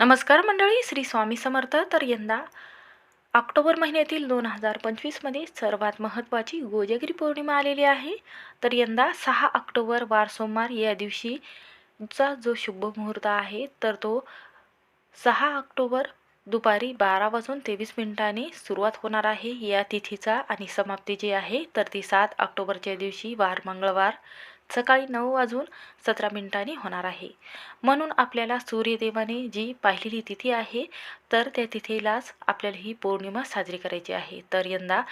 नमस्कार मंडळी श्री स्वामी समर्थ. तर यंदा ऑक्टोबर महिन्यातील दोन हजार पंचवीसमध्ये सर्वात महत्त्वाची गोजागिरी पौर्णिमा आलेली आहे. तर यंदा सहा ऑक्टोबर वार सोमवार या दिवशी चा जो शुभ मुहूर्त आहे तर तो सहा ऑक्टोबर दुपारी बारा वाजून तेवीस मिनिटांनी सुरुवात होणार आहे. या तिथीचा आणि समाप्ती जी आहे तर ती सात ऑक्टोबरच्या दिवशी वार मंगळवार सकाळी नऊ वाजून सतरा मिनिटांनी होणार आहे. म्हणून आपल्याला सूर्यदेवाने जी पाहिलेली तिथी आहे तर त्या तिथीलाच आपल्याला ही पौर्णिमा साजरी करायची आहे. तर यंदा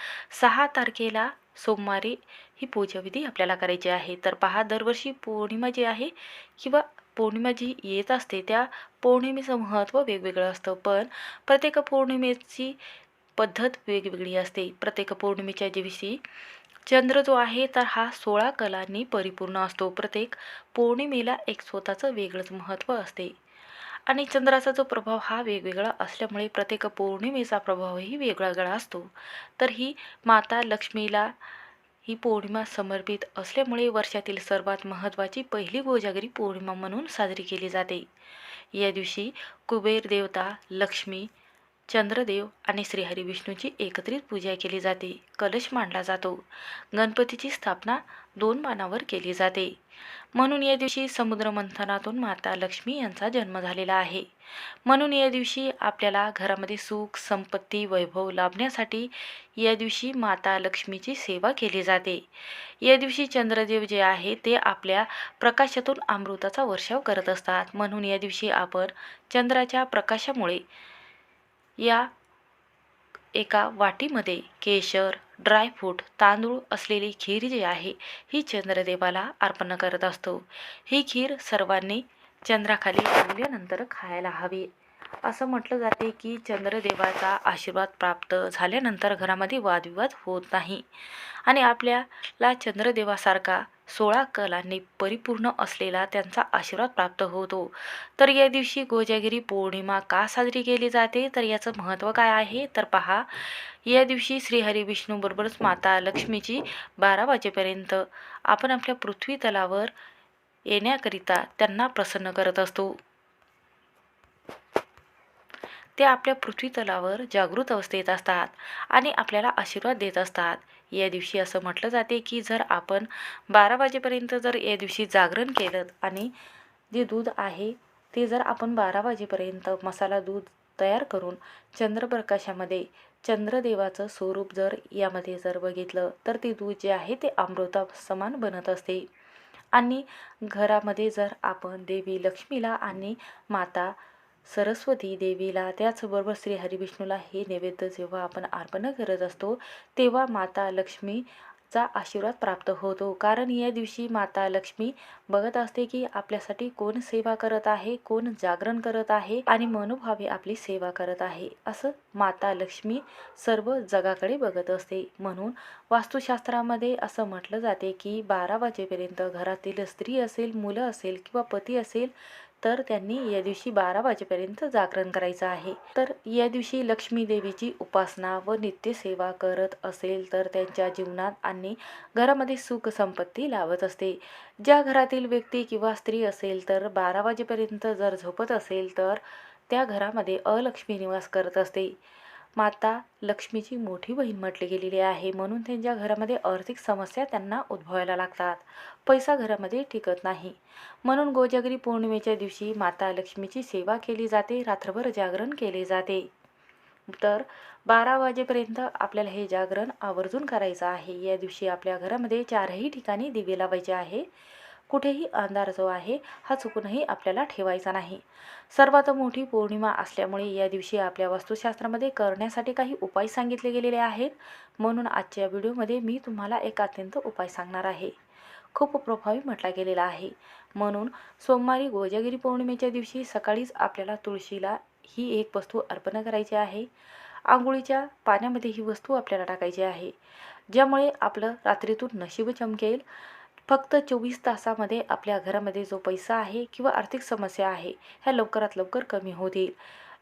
सहा तारखेला सोमवारी ही पूजाविधी आपल्याला करायची आहे. तर पहा दरवर्षी पौर्णिमा जी आहे किंवा पौर्णिमा जी येत असते त्या पौर्णिमेचं महत्त्व वेगवेगळं असतं. पण प्रत्येक पौर्णिमेची पद्धत वेगवेगळी असते. प्रत्येक पौर्णिमेच्या दिवशी चंद्र जो आहे तर हा सोळा कलांनी परिपूर्ण असतो. प्रत्येक पौर्णिमेला एक स्वतःचं वेगळंच महत्त्व असते. आणि चंद्राचा जो प्रभाव हा वेगवेगळा असल्यामुळे प्रत्येक पौर्णिमेचा प्रभावही वेगळा असतो. तर ही माता लक्ष्मीला ही पौर्णिमा समर्पित असल्यामुळे वर्षातील सर्वात महत्त्वाची पहिली गोजागरी पौर्णिमा म्हणून साजरी केली जाते. या दिवशी कुबेर देवता लक्ष्मी चंद्रदेव आणि श्रीहरी विष्णूची एकत्रित पूजा केली जाते. कलश मांडला जातो. गणपतीची स्थापना दोन बाणावर केली जाते. म्हणून या दिवशी समुद्र मंथनातून माता लक्ष्मी यांचा जन्म झालेला आहे. म्हणून या दिवशी आपल्याला घरामध्ये सुख संपत्ती वैभव लाभण्यासाठी या दिवशी माता लक्ष्मीची सेवा केली जाते. या दिवशी चंद्रदेव जे आहे ते आपल्या प्रकाशातून अमृताचा वर्षाव करत असतात. म्हणून या दिवशी आपण चंद्राच्या प्रकाशामुळे या एका वाटीमध्ये केशर ड्रायफ्रूट तांदूळ असलेली खीर जी आहे ही चंद्रदेवाला अर्पण करत असतो. ही खीर सर्वांनी चंद्राखाली ठेवल्यानंतर खायला हवी. असं म्हटलं जाते की चंद्रदेवाचा आशीर्वाद प्राप्त झाल्यानंतर घरामध्ये वादविवाद होत नाही. आणि आपल्याला चंद्रदेवासारखा सोळा कलांनी परिपूर्ण असलेला त्यांचा आशीर्वाद प्राप्त होतो. तर या दिवशी गोजागिरी पौर्णिमा का साजरी केली जाते? तर याचं महत्त्व काय आहे? तर पहा. या दिवशी श्रीहरी विष्णूबरोबरच माता लक्ष्मीची बारा वाजेपर्यंत आपण आपल्या पृथ्वी तलावर येण्याकरिता त्यांना प्रसन्न करत असतो. ते आपल्या पृथ्वी तलावर जागृत अवस्थेत असतात आणि आपल्याला आशीर्वाद देत असतात. या दिवशी असं म्हटलं जाते की जर आपण बारा वाजेपर्यंत जर या दिवशी जागरण केलं आणि जे दूध आहे ते जर आपण बारा वाजेपर्यंत मसाला दूध तयार करून चंद्रप्रकाशामध्ये चंद्रदेवाचं स्वरूप जर यामध्ये जर बघितलं तर ते दूध जे आहे ते अमृता समान बनत असते. आणि घरामध्ये जर आपण देवी लक्ष्मीला आणि माता सरस्वती देवीला त्याचबरोबर श्री हरिविष्णूला हे नैवेद्य जेव्हा आपण अर्पण करत असतो तेव्हा माता लक्ष्मीचा आशीर्वाद प्राप्त होतो. कारण या दिवशी माता लक्ष्मी बघत असते की आपल्यासाठी कोण सेवा करत आहे कोण जागरण करत आहे आणि मनोभावे आपली सेवा करत आहे असं माता लक्ष्मी सर्व जगाकडे बघत असते. म्हणून वास्तुशास्त्रामध्ये असं म्हटलं जाते की बारा वाजेपर्यंत घरातील स्त्री असेल मुलं असेल किंवा पती असेल तर त्यांनी या दिवशी बारा वाजेपर्यंत जागरण करायचं आहे. तर या दिवशी लक्ष्मी देवीची उपासना व नित्यसेवा करत असेल तर त्यांच्या जीवनात आणि घरामध्ये सुख संपत्ती लावत असते. ज्या घरातील व्यक्ती किंवा स्त्री असेल तर बारा वाजेपर्यंत जर झोपत असेल तर त्या घरामध्ये अलक्ष्मी निवास करत असते. माता लक्ष्मीची मोठी बहीण म्हटली गेलेली आहे. म्हणून त्यांच्या घरामध्ये आर्थिक समस्या त्यांना उद्भवायला लागतात. पैसा घरामध्ये टिकत नाही. म्हणून गोजागरी पौर्णिमेच्या दिवशी माता लक्ष्मीची सेवा केली जाते. रात्रभर जागरण केले जाते. तर बारा वाजेपर्यंत आपल्याला हे जागरण आवर्जून करायचं आहे. या दिवशी आपल्या घरामध्ये चारही ठिकाणी दिवे लावायचे आहे. कुठेही अंधार जो आहे हा चुकूनही आपल्याला ठेवायचा नाही. सर्वात मोठी पौर्णिमा असल्यामुळे या दिवशी आपल्या वास्तुशास्त्रामध्ये करण्यासाठी काही उपाय सांगितले गेलेले आहेत. म्हणून आजच्या व्हिडिओमध्ये मी तुम्हाला एक अत्यंत उपाय सांगणार आहे. खूप प्रभावी म्हटला गेलेला आहे. म्हणून सोमवारी गोजागिरी पौर्णिमेच्या दिवशी सकाळीच आपल्याला तुळशीला ही एक वस्तू अर्पण करायची आहे. आंघोळीच्या पाण्यामध्ये ही वस्तू आपल्याला टाकायची आहे. ज्यामुळे आपलं रात्रीतून नशीब चमकेल. फक्त चोवीस तासामध्ये आपल्या घरामध्ये जो पैसा आहे किंवा आर्थिक समस्या आहे ह्या लवकरात लवकर कमी होतील.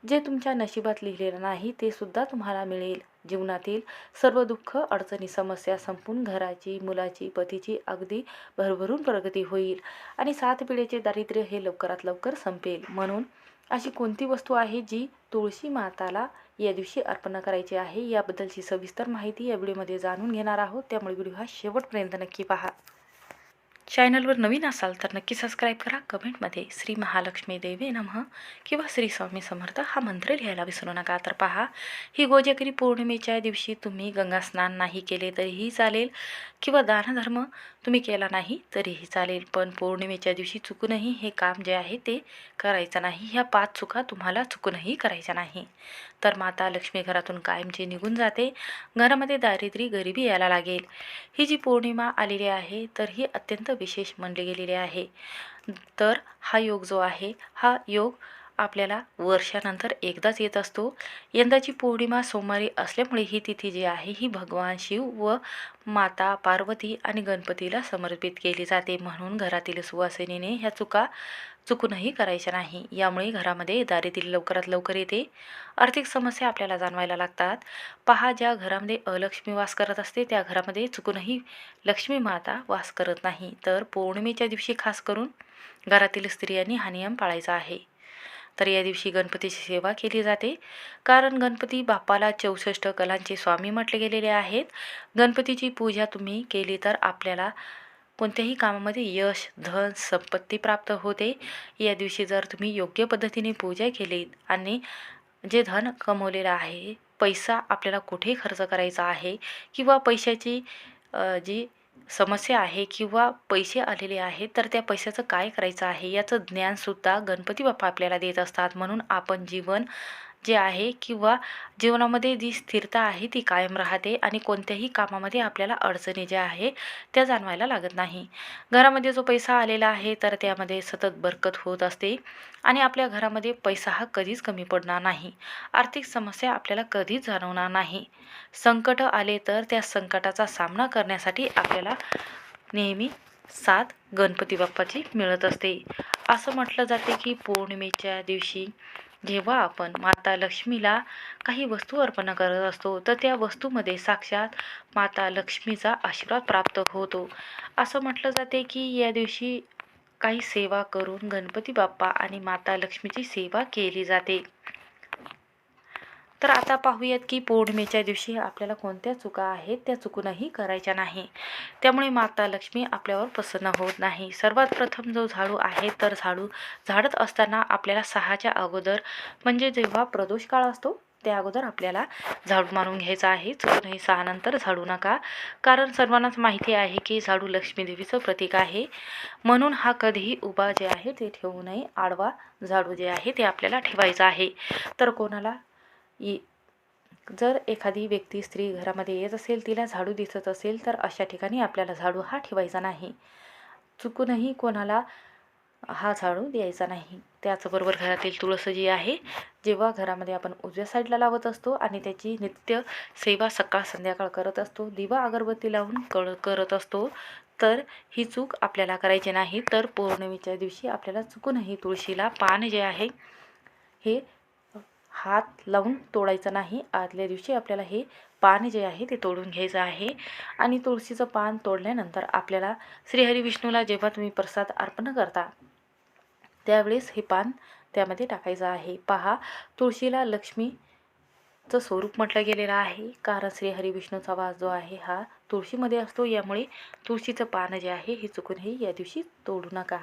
जे तुमच्या नशिबात लिहिलेलं नाही ते सुद्धा तुम्हाला मिळेल. जीवनातील सर्व दुःख अडचणी समस्या संपून घराची मुलाची पतीची अगदी भरभरून प्रगती होईल आणि सात पिढीचे दारिद्र्य हे लवकरात लवकर संपेल. म्हणून अशी कोणती वस्तू आहे जी तुळशी माताला या दिवशी अर्पण करायची आहे याबद्दलची सविस्तर माहिती या व्हिडिओमध्ये जाणून घेणार आहोत. त्यामुळे व्हिडिओ हा शेवटपर्यंत नक्की पहा. चॅनलवर नवीन असाल तर नक्की सबस्क्राईब करा. कमेंटमध्ये श्री महालक्ष्मी देवी नमः किंवा श्री स्वामी समर्थ हा मंत्र लिहायला विसरू नका. तर पहा ही गोजागिरी पौर्णिमेच्या दिवशी तुम्ही गंगास्नान नाही केले तरीही चालेल किंवा दानधर्म तुम्ही केला नाही तरीही चालेल पण पौर्णिमेच्या दिवशी चुकूनही हे काम जे आहे ते करायचं नाही. ह्या पाच चुका तुम्हाला चुकूनही करायच्या नाही. तर माता लक्ष्मी घरातून कायमची निघून जाते. घरामध्ये दारिद्र्य गरिबी यायला लागेल. ही जी पौर्णिमा आलेली आहे तर ही अत्यंत विशेष मानली गेलेली आहे. तर हा योग जो आहे हा योग आपल्याला वर्षानंतर एकदाच येत असतो. यंदाची पौर्णिमा सोमवारी असल्यामुळे ही तिथी जी आहे ही भगवान शिव व माता पार्वती आणि गणपतीला समर्पित केली जाते. म्हणून घरातील सुवासिनीने ह्या चुका चुकूनही करायच्या नाही. यामुळे घरामध्ये दारिद्र्य लवकरात लवकर येते. आर्थिक समस्या आपल्याला जाणवायला लागतात. पहा ज्या घरामध्ये अलक्ष्मी वास करत असते त्या घरामध्ये चुकूनही लक्ष्मी माता वास करत नाही. तर पौर्णिमेच्या दिवशी खास करून घरातील स्त्रियांनी हा नियम पाळायचा आहे. तर या दिवशी गणपतीची सेवा केली जाते. कारण गणपती बाप्पाला चौसष्ट कलांचे स्वामी म्हटले गेलेले आहेत. गणपतीची पूजा तुम्ही केली तर आपल्याला कोणत्याही कामामध्ये यश धन संपत्ती प्राप्त होते. या दिवशी जर तुम्ही योग्य पद्धतीने पूजा केली आणि जे धन कमवलेलं आहे पैसा आपल्याला कुठे खर्च करायचा आहे किंवा पैशाची जी समस्या आहे किंवा पैसे आलेले आहेत तर त्या पैशाचं काय करायचं आहे? याचं ज्ञानसुद्धा गणपती बाप्पा आपल्याला देत असतात. म्हणून आपण जीवन जे आहे किंवा जीवनामध्ये जी स्थिरता आहे ती कायम राहते आणि कोणत्याही कामामध्ये आपल्याला अडचणी ज्या आहे त्या जाणवायला लागत नाही. घरामध्ये जो पैसा आलेला आहे तर त्यामध्ये सतत बरकत होत असते आणि आपल्या घरामध्ये पैसा हा कधीच कमी पडणार नाही. आर्थिक समस्या आपल्याला कधीच जाणवणार नाही. संकट आले तर त्या संकटाचा सामना करण्यासाठी आपल्याला नेहमी साथ गणपती बाप्पाची मिळत असते. असं म्हटलं जाते की पौर्णिमेच्या दिवशी जेव्हा आपण माता लक्ष्मीला काही वस्तू अर्पण करत असतो तर त्या वस्तूमध्ये साक्षात माता लक्ष्मीचा आशीर्वाद प्राप्त होतो. असं म्हटलं जाते की या दिवशी काही सेवा करून गणपती बाप्पा आणि माता लक्ष्मीची सेवा केली जाते. तर आता पाहूयात की पौर्णिमेच्या दिवशी आपल्याला कोणत्या चुका आहेत त्या चुकूनही करायच्या नाही. त्यामुळे माता लक्ष्मी आपल्यावर प्रसन्न होत नाही. सर्वात प्रथम जो झाडू आहे तर झाडू झाडत असताना आपल्याला सहाच्या अगोदर म्हणजे जेव्हा प्रदोष काळ असतो त्या अगोदर आपल्याला झाडू मारून घ्यायचा आहे. चुकूनही सहानंतर झाडू नका. कारण सर्वांनाच माहिती आहे की झाडू लक्ष्मी देवीचं प्रतीक आहे. म्हणून हा कधीही उभा जे आहे ते ठेवू नये. आडवा झाडू जे आहे ते आपल्याला ठेवायचं आहे. तर कोणाला जर एखादी व्यक्ती स्त्री घरामध्ये येत असेल तिला झाडू दिसत असेल तर अशा ठिकाणी आपल्याला झाडू हा ठेवायचा नाही. चुकूनही कोणाला हा झाडू द्यायचा नाही. त्याचबरोबर घरातील तुळस जी आहे जेव्हा घरामध्ये आपण उजव्या साईडला लावत असतो आणि त्याची नित्य सेवा सकाळ संध्याकाळ करत असतो दिवा अगरबत्ती लावून कळ करत असतो तर ही चूक आपल्याला करायची नाही. तर पौर्णिमेच्या दिवशी आपल्याला चुकूनही तुळशीला पान जे आहे हे हात लावून तोडायचं नाही. आदल्या दिवशी आपल्याला हे पान जे आहे ते तोडून घ्यायचं आहे. आणि तुळशीचं पान तोडल्यानंतर आपल्याला श्रीहरी विष्णूला जेव्हा तुम्ही प्रसाद अर्पण करता त्यावेळेस हे पान त्यामध्ये टाकायचं आहे. पहा तुळशीला लक्ष्मीचं स्वरूप म्हटलं गेलेलं आहे. कारण श्रीहरी विष्णूचा वास जो आहे हा तुळशीमध्ये असतो. यामुळे तुळशीचं पान जे आहे हे चुकूनही या दिवशी तोडू नका.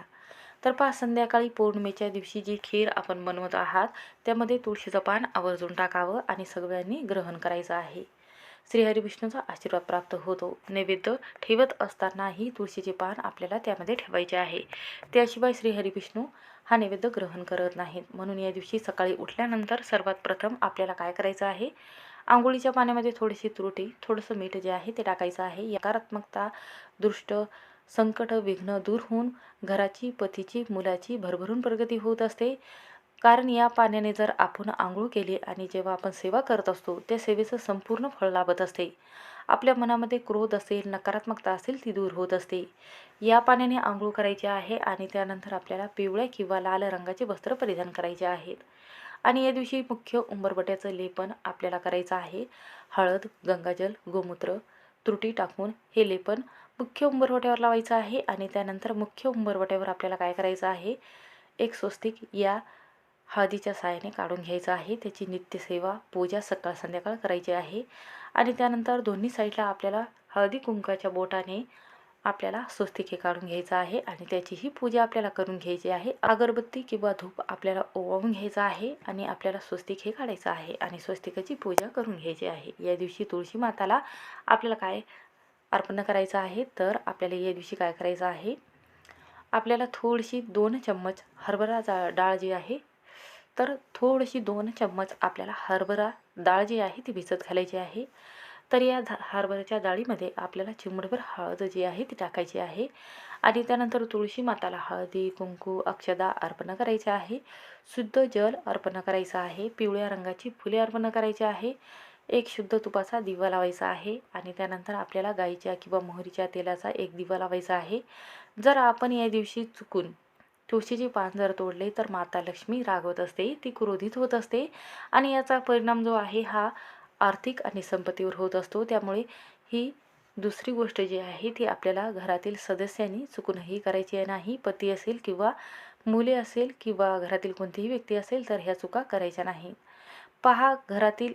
तर पहा संध्याकाळी पौर्णिमेच्या दिवशी जी खीर आपण बनवत आहात त्यामध्ये तुळशीचं पान आवर्जून टाकावं आणि सगळ्यांनी ग्रहण करायचं आहे. श्रीहरी विष्णूचा आशीर्वाद प्राप्त होतो. नैवेद्य ठेवत असतानाही तुळशीचे पान आपल्याला त्यामध्ये ठेवायचे आहे. त्याशिवाय श्रीहरी विष्णू हा नैवेद्य ग्रहण करत नाहीत. म्हणून या दिवशी सकाळी उठल्यानंतर सर्वात प्रथम आपल्याला काय करायचं आहे? आंघोळीच्या पाण्यामध्ये थोडीशी त्रुटी थोडंसं मीठ जे आहे ते टाकायचं आहे. यकारात्मकता दृष्ट संकट विघ्न दूर होऊन घराची पतीची मुलाची भरभरून प्रगती होत असते. कारण या पाण्याने जर आपण आंघोळ केली आणि जेव्हा आपण सेवा करत असतो त्या सेवेचं संपूर्ण फळ लाभत असते. आपल्या मनामध्ये क्रोध असेल नकारात्मकता असेल ती दूर होत असते. या पाण्याने आंघोळ करायची आहे आणि त्यानंतर आपल्याला पिवळ्या किंवा लाल रंगाचे वस्त्र परिधान करायचे आहेत आणि या दिवशी मुख्य उंबरबट्याचं लेपन आपल्याला करायचं आहे. हळद गंगाजल गोमूत्र त्रुटी टाकून हे लेपन मुख्य उंबरवट्यावर लावायचं आहे आणि त्यानंतर मुख्य उंबरवट्यावर आपल्याला काय करायचं आहे? एक स्वस्तिक या हळदीच्या साहाय्याने काढून घ्यायचं आहे. त्याची नित्यसेवा पूजा सकाळ संध्याकाळ करायची आहे. आणि त्यानंतर दोन्ही साईडला आपल्याला हळदी कुंकाच्या बोटाने आपल्याला स्वस्तिक हे काढून घ्यायचं आहे आणि त्याचीही पूजा आपल्याला करून घ्यायची आहे. अगरबत्ती किंवा धूप आपल्याला ओवाळून घ्यायचा आहे आणि आपल्याला स्वस्तिक हे काढायचं आहे आणि स्वस्तिकाची पूजा करून घ्यायची आहे. या दिवशी तुळशी माताला आपल्याला काय अर्पण करायचं आहे तर आपल्याला या दिवशी काय करायचं आहे? आपल्याला थोडीशी दोन चम्मच हरभरा जा डाळ जी आहे तर थोडीशी दोन चम्मच आपल्याला हरभरा डाळ जी आहे ती भिजत घालायची आहे. तर या धा हरभऱ्याच्या डाळीमध्ये आपल्याला चिमडभर हळद जी आहे ती टाकायची आहे. आणि त्यानंतर तुळशी माताला हळदी कुंकू अक्षदा अर्पण करायचे आहे. शुद्ध जल अर्पण करायचं आहे. पिवळ्या रंगाची फुले अर्पण करायची आहे. एक शुद्ध तुपाचा दिवा लावायचा आहे आणि त्यानंतर आपल्याला गाईच्या किंवा मोहरीच्या तेलाचा एक दिवा लावायचा आहे. जर आपण या दिवशी चुकून तुळशीचे पान जर तोडले तर माता लक्ष्मी रागवत असते ती क्रोधित होत असते आणि याचा परिणाम जो आहे हा आर्थिक आणि संपत्तीवर होत असतो. त्यामुळे ही दुसरी गोष्ट जी आहे ती आपल्याला घरातील सदस्यांनी चुकूनही करायची नाही. पती असेल किंवा मुले असेल किंवा घरातील कोणतीही व्यक्ती असेल तर ह्या चुका करायच्या नाही. पहा घरातील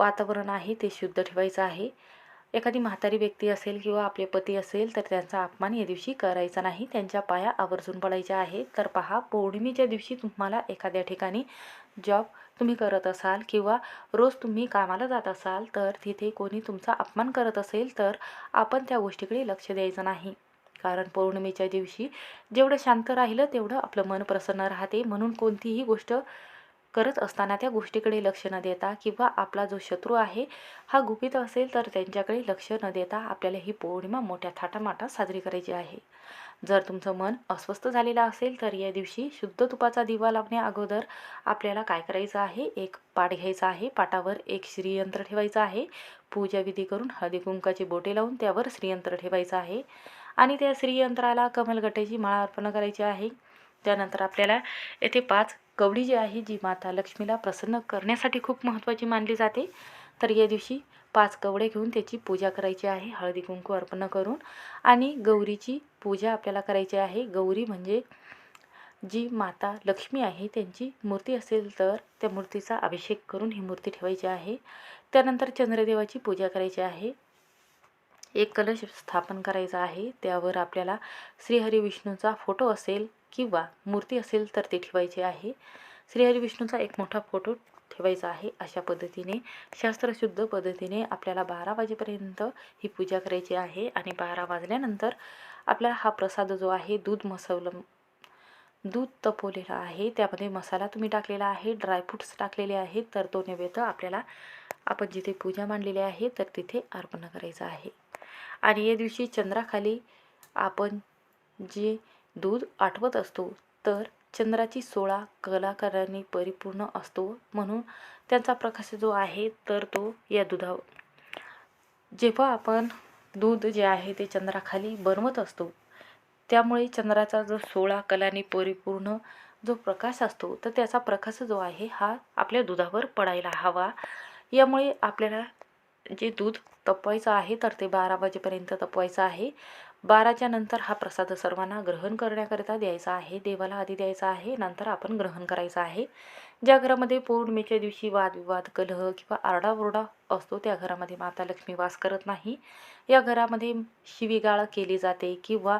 वातावरण आहे ते शुद्ध ठेवायचं आहे. एखादी म्हातारी व्यक्ती असेल किंवा आपले पती असेल तर त्यांचा अपमान या दिवशी करायचा नाही. त्यांच्या पाया आवर्जून पडायच्या आहेत. तर पहा पौर्णिमेच्या दिवशी तुम्हाला एखाद्या ठिकाणी जॉब तुम्ही करत असाल किंवा रोज तुम्ही कामाला जात असाल तर तिथे कोणी तुमचा अपमान करत असेल तर आपण त्या गोष्टीकडे लक्ष द्यायचं नाही. कारण पौर्णिमेच्या दिवशी जेवढं शांत राहिलं तेवढं आपलं मन प्रसन्न राहते. म्हणून कोणतीही गोष्ट करत असताना त्या गोष्टीकडे लक्ष न देता किंवा आपला जो शत्रू आहे हा गुपित असेल तर त्यांच्याकडे लक्ष न देता आपल्याला ही पौर्णिमा मोठ्या थाटामाटात साजरी करायची आहे. जर तुमचं मन अस्वस्थ झालेलं असेल तर या दिवशी शुद्ध तुपाचा दिवा लावण्या अगोदर आपल्याला काय करायचं आहे? एक पाट घ्यायचा आहे. पाटावर एक श्रीयंत्र ठेवायचं आहे. पूजाविधी करून हळदी कुंकाची बोटे लावून त्यावर श्रीयंत्र ठेवायचं आहे. आणि त्या श्रीयंत्राला कमलगटेची माळा अर्पण करायची आहे. त्यानंतर आपल्याला येथे पाच कवडी जी आहे जी माता लक्ष्मीला प्रसन्न करण्यासाठी खूप महत्त्वाची मानली जाते. तर या दिवशी पाच कवडे घेऊन त्याची पूजा करायची आहे. हळदी कुंकू अर्पण करून आणि गौरीची पूजा आपल्याला करायची आहे. गौरी म्हणजे जी माता लक्ष्मी आहे त्यांची मूर्ती असेल तर त्या मूर्तीचा अभिषेक करून ही मूर्ती ठेवायची आहे. त्यानंतर चंद्रदेवाची पूजा करायची आहे. एक कलश स्थापन करायचा आहे. त्यावर आपल्याला श्रीहरी विष्णूचा फोटो असेल. किंवा मूर्ती असेल तर ते ठेवायचे आहे. श्रीहरी विष्णूचा एक मोठा फोटो ठेवायचा आहे. अशा पद्धतीने शास्त्रशुद्ध पद्धतीने आपल्याला बारा वाजेपर्यंत ही पूजा करायची आहे आणि बारा वाजल्यानंतर आपल्याला हा प्रसाद जो आहे दूध मसवलं दूध तपवलेला आहे. त्यामध्ये मसाला तुम्ही टाकलेला आहे ड्रायफ्रूट्स टाकलेले आहेत. तर तो नैवेद्य आपल्याला आपण जिथे पूजा मांडलेली आहे तर तिथे अर्पण करायचं आहे. आणि या दिवशी चंद्राखाली आपण जे दूध आठवत असतो तर चंद्राची सोळा कलाकारांनी परिपूर्ण असतो म्हणून त्यांचा प्रकाश जो आहे तर तो या दुधावर. जेव्हा आपण दूध जे आहे ते चंद्राखाली बनवत असतो त्यामुळे चंद्राचा जो सोळा कलाने परिपूर्ण जो प्रकाश असतो तर त्याचा प्रकाश जो आहे हा आपल्या दुधावर पडायला हवा. यामुळे आपल्याला जे दूध तपवायचं आहे तर ते बारा वाजेपर्यंत तपवायचं आहे. बाराच्या नंतर हा प्रसाद सर्वांना ग्रहण करण्याकरिता द्यायचा आहे. देवाला आधी द्यायचा आहे नंतर आपण ग्रहण करायचं आहे. ज्या घरामध्ये पौर्णिमेच्या दिवशी वादविवाद कलह किंवा आरडाओरडा असतो त्या घरामध्ये माता लक्ष्मी वास करत नाही. या घरामध्ये शिवीगाळ केली जाते किंवा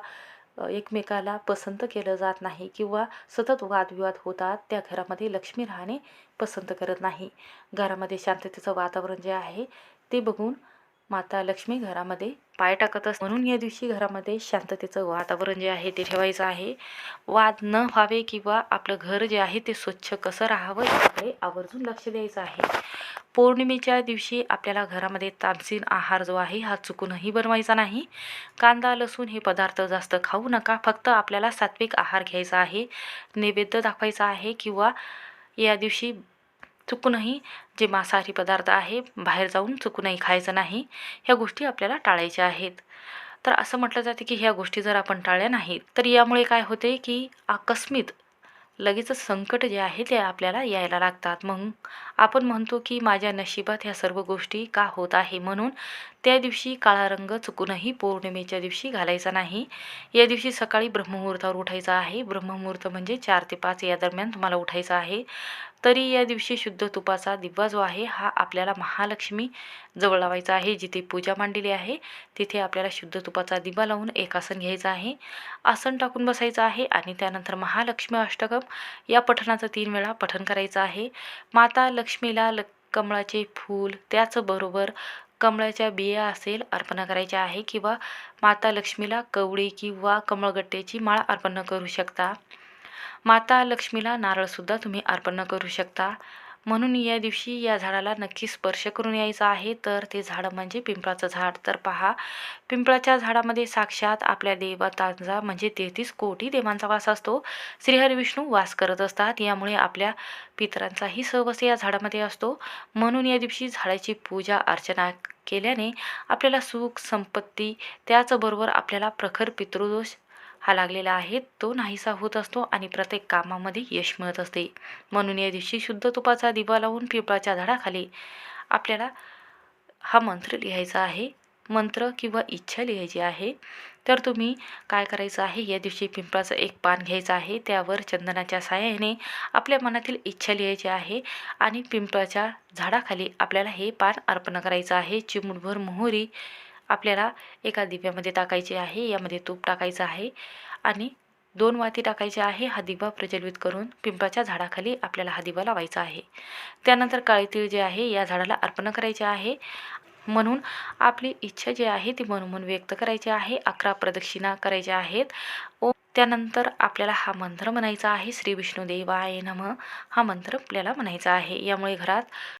एकमेकाला पसंत केलं जात नाही किंवा सतत वादविवाद होतात त्या घरामध्ये लक्ष्मी राहणे पसंत करत नाही. घरामध्ये शांततेचं वातावरण जे आहे ते बघून माता लक्ष्मी घरामध्ये पाय टाकत असते. म्हणून या दिवशी घरामध्ये शांततेचं वातावरण जे आहे ते ठेवायचं आहे. वाद न व्हावे किंवा आपलं घर जे आहे ते स्वच्छ कसं राहावं याकडे आवर्जून लक्ष द्यायचं आहे. पौर्णिमेच्या दिवशी आपल्याला घरामध्ये तामसीन आहार जो आहे हा चुकूनही बनवायचा नाही. कांदा लसूण हे पदार्थ जास्त खाऊ नका. फक्त आपल्याला सात्विक आहार घ्यायचा आहे. नैवेद्य दाखवायचा आहे किंवा या दिवशी चुकूनही जे मांसाहारी पदार्थ आहे बाहेर जाऊन चुकूनही खायचं नाही ह्या गोष्टी आपल्याला टाळायच्या आहेत. तर असं म्हटलं जाते की ह्या गोष्टी जर आपण टाळल्या नाहीत तर यामुळे काय होते की आकस्मित लगेच संकट जे आहे ते आपल्याला यायला लागतात. मग आपण म्हणतो की माझ्या नशिबात ह्या सर्व गोष्टी का होत आहे? म्हणून त्या दिवशी काळा रंग चुकूनही पौर्णिमेच्या दिवशी घालायचा नाही. या दिवशी सकाळी ब्रह्ममुहूर्तावर उठायचं आहे. ब्रह्ममुहूर्त म्हणजे चार ते पाच या दरम्यान तुम्हाला उठायचं आहे. तरी या दिवशी शुद्ध तुपाचा दिवा जो आहे हा आपल्याला महालक्ष्मी जवळ लावायचा आहे जिथे पूजा मांडलेली आहे तिथे आपल्याला शुद्ध तुपाचा दिवा लावून एक आसन घ्यायचं आहे. आसन टाकून बसायचं आहे आणि त्यानंतर महालक्ष्मी अष्टकम या पठणाचं तीन वेळा पठण करायचं आहे. माता लक्ष्मीला ल कमळाचे फूल त्याचबरोबर कमळाच्या बिया असेल अर्पण करायच्या आहे किंवा माता लक्ष्मीला कवळी किंवा कमळगट्ट्याची माळ अर्पण करू शकता. माता लक्ष्मीला नारळसुद्धा तुम्ही अर्पण करू शकता. म्हणून या दिवशी या झाडाला नक्की स्पर्श करून यायचं आहे. तर ते झाड म्हणजे पिंपळाचं झाड. तर पहा पिंपळाच्या झाडामध्ये साक्षात आपल्या देवतांचा म्हणजे तेहतीस कोटी देवांचा वास असतो. श्रीहरी विष्णू वास करत असतात. यामुळे आपल्या पितरांचाही सहवास या झाडामध्ये असतो. म्हणून या दिवशी झाडाची पूजा अर्चना केल्याने आपल्याला सुख संपत्ती त्याचबरोबर आपल्याला प्रखर पितृदोष हा लागलेला आहे. तो नाहीसा होत असतो आणि प्रत्येक कामामध्ये यश मिळत असते. म्हणून या दिवशी शुद्ध तुपाचा दिवा लावून पिंपळाच्या झाडाखाली आपल्याला हा मंत्र लिहायचा आहे. मंत्र किंवा इच्छा लिहायची आहे. तर तुम्ही काय करायचं आहे? या दिवशी पिंपळाचं एक पान घ्यायचं आहे. त्यावर चंदनाच्या साह्याने आपल्या मनातील इच्छा लिहायची आहे आणि पिंपळाच्या झाडाखाली आपल्याला हे पान अर्पण करायचं आहे. चिमुटभर मोहरी आपल्याला एका दिव्यामध्ये टाकायची आहे यामध्ये तूप टाकायचं आहे आणि दोन वाती टाकायचे आहे. हा दिवा प्रज्वलित करून पिंपळाच्या झाडाखाली आपल्याला हा दिवा लावायचा आहे. त्यानंतर काळे तीळ जे आहे या झाडाला अर्पण करायचे आहे. म्हणून आपली इच्छा जी आहे ती मनोमन व्यक्त करायची आहे. अकरा प्रदक्षिणा करायच्या आहेत. ओ त्यानंतर आपल्याला हा मंत्र म्हणायचा आहे. श्री विष्णुदेवाय नम. हा मंत्र आपल्याला म्हणायचा आहे. यामुळे घरात